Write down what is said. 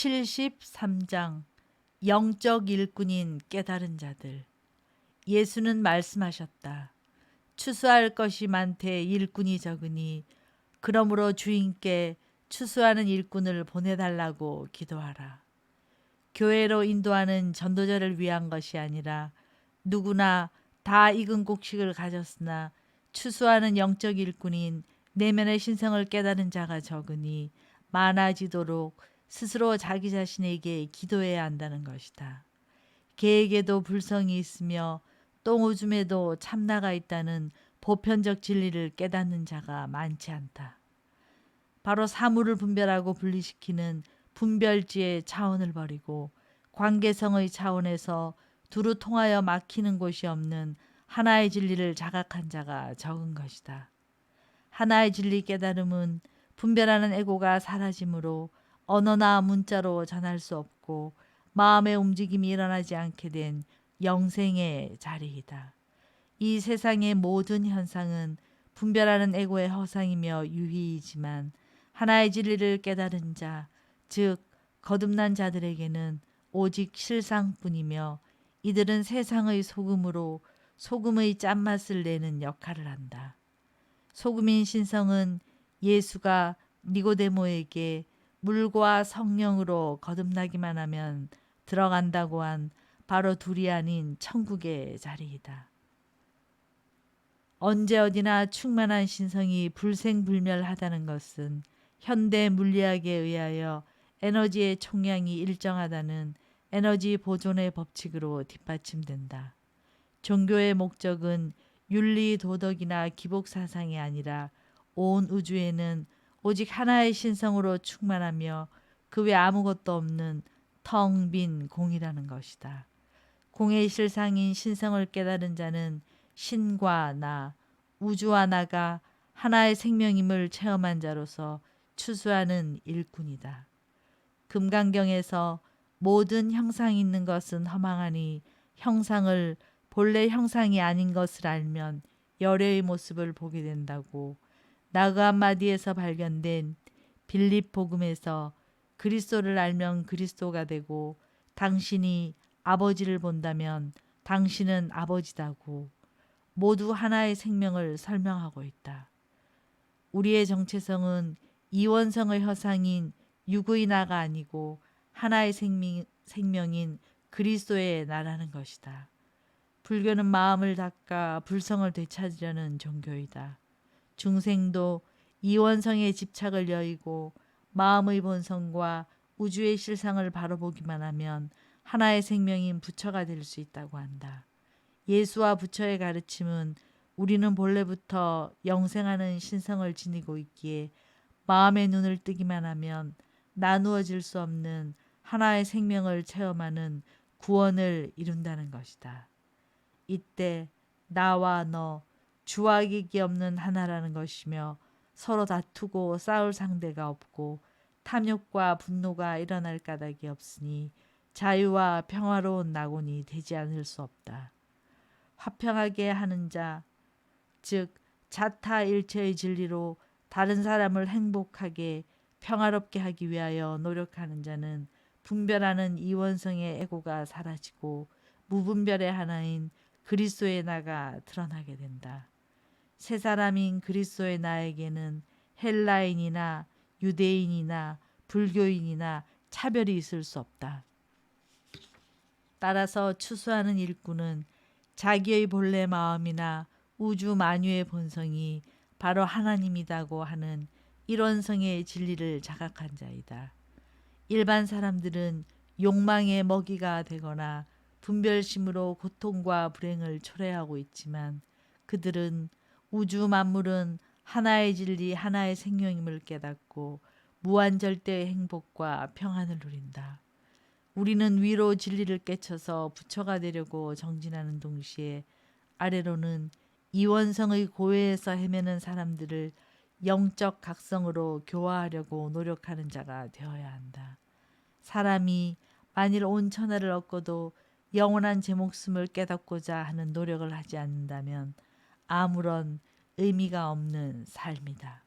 73장 영적 일꾼인 깨달은 자들 예수는 말씀하셨다. 추수할 것이 많되 일꾼이 적으니 그러므로 주인께 추수하는 일꾼을 보내달라고 기도하라. 교회로 인도하는 전도자를 위한 것이 아니라 누구나 다 익은 곡식을 가졌으나 추수하는 영적 일꾼인 내면의 신성을 깨달은 자가 적으니 많아지도록 스스로 자기 자신에게 기도해야 한다는 것이다. 개에게도 불성이 있으며 똥오줌에도 참나가 있다는 보편적 진리를 깨닫는 자가 많지 않다. 바로 사물을 분별하고 분리시키는 분별지의 차원을 버리고 관계성의 차원에서 두루 통하여 막히는 곳이 없는 하나의 진리를 자각한 자가 적은 것이다. 하나의 진리 깨달음은 분별하는 에고가 사라짐으로 언어나 문자로 전할 수 없고 마음의 움직임이 일어나지 않게 된 영생의 자리이다. 이 세상의 모든 현상은 분별하는 에고의 허상이며 유희이지만 하나의 진리를 깨달은 자, 즉 거듭난 자들에게는 오직 실상뿐이며 이들은 세상의 소금으로 소금의 짠맛을 내는 역할을 한다. 소금인 신성은 예수가 니고데모에게 물과 성령으로 거듭나기만 하면 들어간다고 한 바로 둘이 아닌 천국의 자리이다. 언제 어디나 충만한 신성이 불생불멸하다는 것은 현대 물리학에 의하여 에너지의 총량이 일정하다는 에너지 보존의 법칙으로 뒷받침된다. 종교의 목적은 윤리 도덕이나 기복 사상이 아니라 온 우주에는 오직 하나의 신성으로 충만하며 그 외 아무것도 없는 텅 빈 공이라는 것이다. 공의 실상인 신성을 깨달은 자는 신과 나, 우주와 나가 하나의 생명임을 체험한 자로서 추수하는 일꾼이다. 금강경에서 모든 형상이 있는 것은 허망하니 형상을 본래 형상이 아닌 것을 알면 열애의 모습을 보게 된다고 나그 한마디에서 발견된 빌립 복음에서 그리스도를 알면 그리스도가 되고 당신이 아버지를 본다면 당신은 아버지다고 모두 하나의 생명을 설명하고 있다. 우리의 정체성은 이원성의 허상인 나가 아니고 하나의 생명, 생명인 그리스도의 나라는 것이다. 불교는 마음을 닦아 불성을 되찾으려는 종교이다. 중생도 이원성의 집착을 여의고 마음의 본성과 우주의 실상을 바라보기만 하면 하나의 생명인 부처가 될 수 있다고 한다. 예수와 부처의 가르침은 우리는 본래부터 영생하는 신성을 지니고 있기에 마음의 눈을 뜨기만 하면 나누어질 수 없는 하나의 생명을 체험하는 구원을 이룬다는 것이다. 이때 나와 너 주악이기 없는 하나라는 것이며 서로 다투고 싸울 상대가 없고 탐욕과 분노가 일어날 까닭이 없으니 자유와 평화로운 낙원이 되지 않을 수 없다. 화평하게 하는 자, 즉 자타일체의 진리로 다른 사람을 행복하게 평화롭게 하기 위하여 노력하는 자는 분별하는 이원성의 애고가 사라지고 무분별의 하나인 그리스도의 나가 드러나게 된다. 세 사람인 그리스도의 나에게는 헬라인이나 유대인이나 불교인이나 차별이 있을 수 없다. 따라서 추수하는 일꾼은 자기의 본래 마음이나 우주 만유의 본성이 바로 하나님이다고 하는 일원성의 진리를 자각한 자이다. 일반 사람들은 욕망의 먹이가 되거나 분별심으로 고통과 불행을 초래하고 있지만 그들은 우주 만물은 하나의 진리, 하나의 생명임을 깨닫고 무한절대의 행복과 평안을 누린다. 우리는 위로 진리를 깨쳐서 부처가 되려고 정진하는 동시에 아래로는 이원성의 고해에서 헤매는 사람들을 영적 각성으로 교화하려고 노력하는 자가 되어야 한다. 사람이 만일 온 천하를 얻고도 영원한 제 목숨을 깨닫고자 하는 노력을 하지 않는다면 아무런 의미가 없는 삶이다.